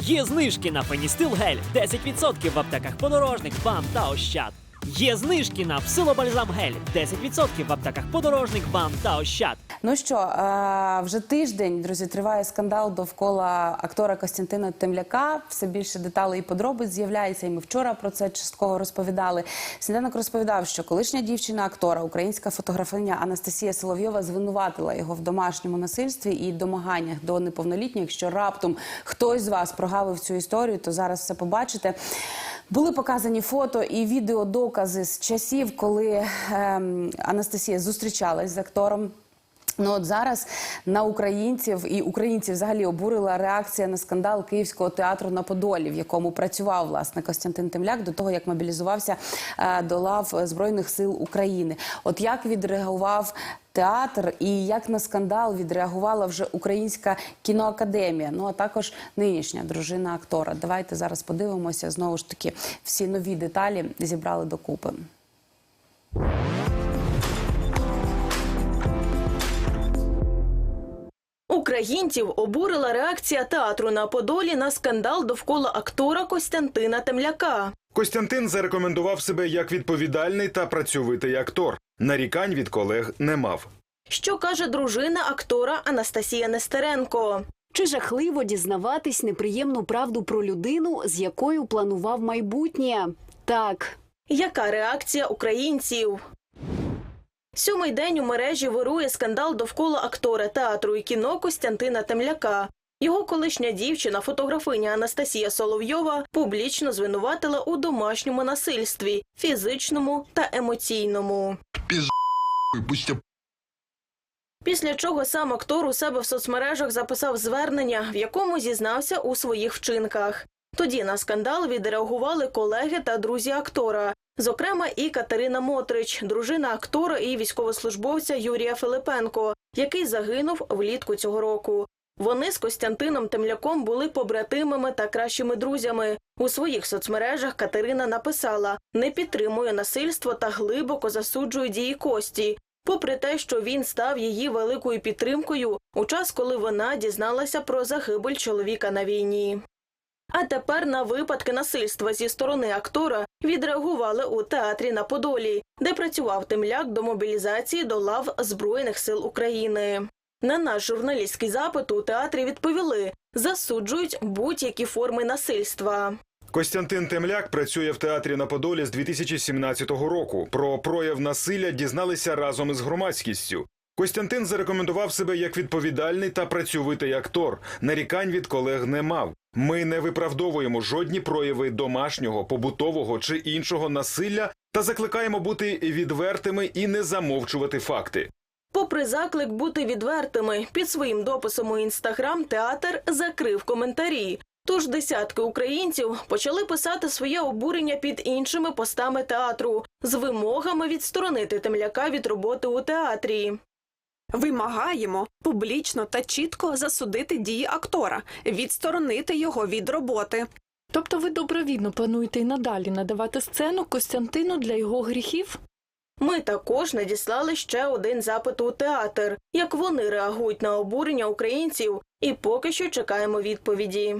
Є знижки на Феністил гель 10% в аптеках подорожник, БАМ та Ощад. Є знижки на псилобальзам гель 10% в аптеках подорожник, БАМ та Ощад. Ну що, е, вже тиждень, друзі, триває скандал довкола актора Костянтина Темляка. Все більше деталей і подробиць з'являється. І ми вчора про це частково розповідали. Сніданок розповідав, що колишня дівчина актора, українська фотографиня Анастасія Соловйова, звинуватила його в домашньому насильстві і домаганнях до неповнолітніх. Якщо раптом хтось з вас прогавив цю історію, то зараз все побачите. Були показані фото і відеодокази з часів, коли ем, Анастасія зустрічалась з актором. Ну от зараз на українців і українців взагалі обурила реакція на скандал Київського театру на Подолі, в якому працював власне Костянтин Темляк до того, як мобілізувався е, до лав Збройних сил України. От як відреагував театр і як на скандал відреагувала вже українська кіноакадемія, ну а також нинішня дружина актора. Давайте зараз подивимося знову ж таки всі нові деталі зібрали докупи. Українців обурила реакція театру на Подолі на скандал довкола актора Костянтина Темляка. Костянтин зарекомендував себе як відповідальний та працьовитий актор. Нарікань від колег не мав. Що каже дружина актора Анастасія Нестеренко? Чи жахливо дізнаватись неприємну правду про людину, з якою планував майбутнє? Так. Яка реакція українців? Сьомий день у мережі вирує скандал довкола актора театру і кіно Костянтина Темляка. Його колишня дівчина, фотографиня Анастасія Соловйова, публічно звинуватила у домашньому насильстві, фізичному та емоційному. Після чого сам актор у себе в соцмережах записав звернення, в якому зізнався у своїх вчинках. Тоді на скандал відреагували колеги та друзі актора, зокрема і Катерина Мотрич, дружина актора і військовослужбовця Юрія Филипенко, який загинув влітку цього року. Вони з Костянтином Темляком були побратимами та кращими друзями. У своїх соцмережах Катерина написала: не підтримує насильство та глибоко засуджує дії Кості. Попри те, що він став її великою підтримкою у час, коли вона дізналася про загибель чоловіка на війні. А тепер на випадки насильства зі сторони актора відреагували у театрі на Подолі, де працював темляк до мобілізації до лав Збройних сил України. На наш журналістський запит у театрі відповіли, засуджують будь-які форми насильства. Костянтин Темляк працює в театрі на Подолі з 2017 року. Про прояв насилля дізналися разом із громадськістю. Костянтин зарекомендував себе як відповідальний та працьовитий актор. Нарікань від колег не мав. Ми не виправдовуємо жодні прояви домашнього, побутового чи іншого насилля та закликаємо бути відвертими і не замовчувати факти. Попри заклик бути відвертими, під своїм дописом у інстаграм театр закрив коментарі. Тож десятки українців почали писати своє обурення під іншими постами театру з вимогами відсторонити темляка від роботи у театрі. Вимагаємо публічно та чітко засудити дії актора, відсторонити його від роботи. Тобто ви добровільно плануєте й надалі надавати сцену Костянтину для його гріхів? Ми також надіслали ще один запит у театр, як вони реагують на обурення українців, і поки що чекаємо відповіді.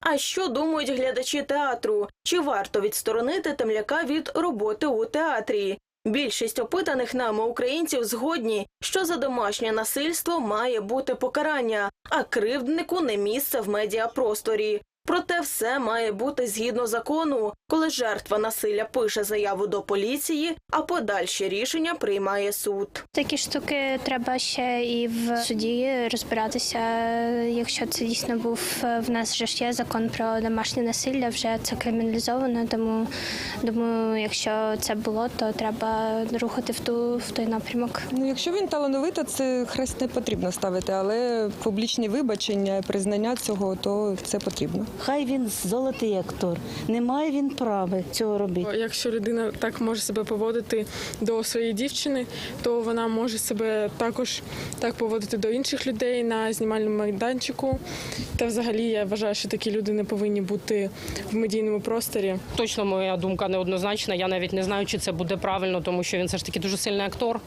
А що думають глядачі театру? Чи варто відсторонити темляка від роботи у театрі? Більшість опитаних нами українців згодні, що за домашнє насильство має бути покарання, а кривднику не місце в медіапросторі. Проте все має бути згідно закону, коли жертва насилля пише заяву до поліції, а подальші рішення приймає суд. Такі штуки треба ще і в суді розбиратися. Якщо це дійсно був в нас вже ж є закон про домашнє насилля, вже це криміналізовано. Тому думаю, якщо це було, то треба рухати в ту в той напрямок. Ну, якщо він талановитий, це хрест не потрібно ставити, але публічні вибачення, признання цього, то це потрібно. Хай він золотий актор. Не має він права цього робити. Якщо людина так може себе поводити до своєї дівчини, то вона може себе також так поводити до інших людей на знімальному майданчику. Та взагалі я вважаю, що такі люди не повинні бути в медійному просторі. Точно моя думка неоднозначна. Я навіть не знаю, чи це буде правильно, тому що він все ж таки дуже сильний актор.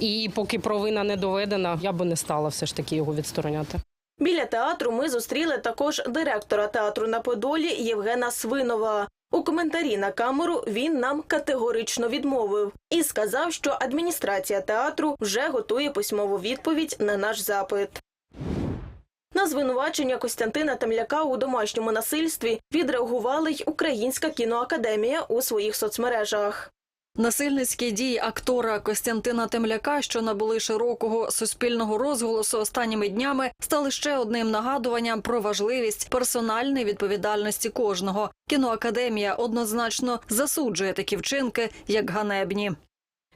І поки провина не доведена, я би не стала все ж таки його відстороняти. Біля театру ми зустріли також директора театру на Подолі Євгена Свинова. У коментарі на камеру він нам категорично відмовив і сказав, що адміністрація театру вже готує письмову відповідь на наш запит. На звинувачення Костянтина Темляка у домашньому насильстві відреагувала й Українська кіноакадемія у своїх соцмережах. Насильницькі дії актора Костянтина Темляка, що набули широкого суспільного розголосу останніми днями, стали ще одним нагадуванням про важливість персональної відповідальності кожного. Кіноакадемія однозначно засуджує такі вчинки як ганебні.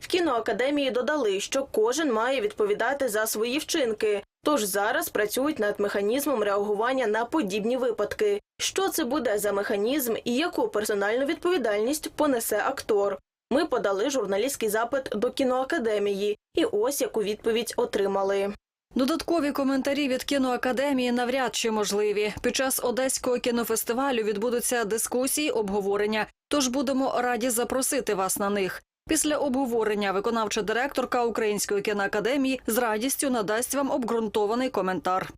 В кіноакадемії додали, що кожен має відповідати за свої вчинки. Тож зараз працюють над механізмом реагування на подібні випадки. Що це буде за механізм і яку персональну відповідальність понесе актор? Ми подали журналістський запит до кіноакадемії, і ось яку відповідь отримали. Додаткові коментарі від кіноакадемії навряд чи можливі. Під час одеського кінофестивалю відбудуться дискусії, обговорення. Тож будемо раді запросити вас на них. Після обговорення виконавча директорка Української кіноакадемії з радістю надасть вам обґрунтований коментар.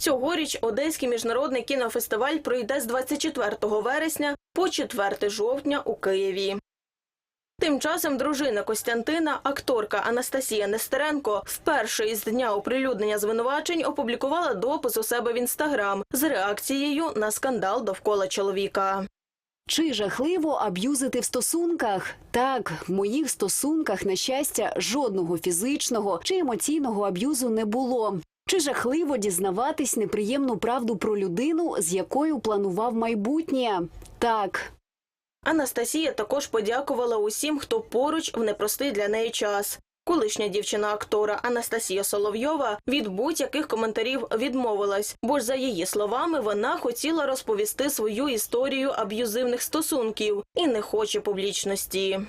Цьогоріч Одеський міжнародний кінофестиваль пройде з 24 вересня по 4 жовтня у Києві. Тим часом дружина Костянтина, акторка Анастасія Нестеренко, вперше із дня оприлюднення звинувачень опублікувала допис у себе в інстаграм з реакцією на скандал довкола чоловіка. Чи жахливо аб'юзити в стосунках? Так, в моїх стосунках, на щастя, жодного фізичного чи емоційного аб'юзу не було. Чи жахливо дізнаватись неприємну правду про людину, з якою планував майбутнє? Так. Анастасія також подякувала усім, хто поруч в непростий для неї час. Колишня дівчина актора Анастасія Соловйова від будь-яких коментарів відмовилась, бо ж за її словами вона хотіла розповісти свою історію аб'юзивних стосунків і не хоче публічності.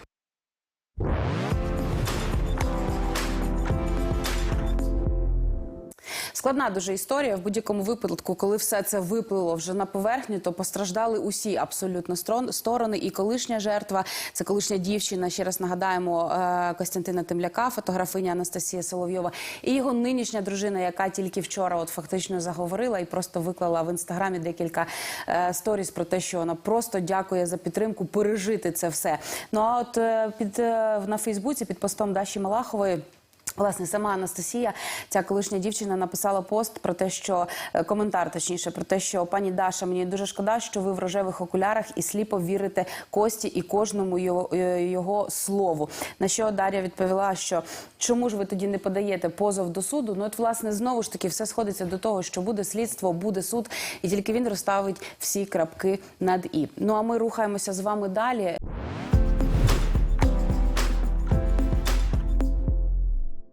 Складна дуже історія. В будь-якому випадку, коли все це виплило вже на поверхню, то постраждали усі абсолютно сторони. І колишня жертва, це колишня дівчина. Ще раз нагадаємо е, Костянтина Темляка, фотографиня Анастасія Соловйова, і його нинішня дружина, яка тільки вчора, от фактично заговорила і просто виклала в інстаграмі декілька е, сторіс про те, що вона просто дякує за підтримку пережити це все. Ну а от е, під на Фейсбуці під постом Даші Малахової. Власне, сама Анастасія, ця колишня дівчина, написала пост про те, що е, коментар, точніше, про те, що пані Даша, мені дуже шкода, що ви в рожевих окулярах і сліпо вірите Кості і кожному його, е, його слову. На що Дар'я відповіла, що чому ж ви тоді не подаєте позов до суду? Ну от власне знову ж таки все сходиться до того, що буде слідство, буде суд, і тільки він розставить всі крапки над і. Ну а ми рухаємося з вами далі.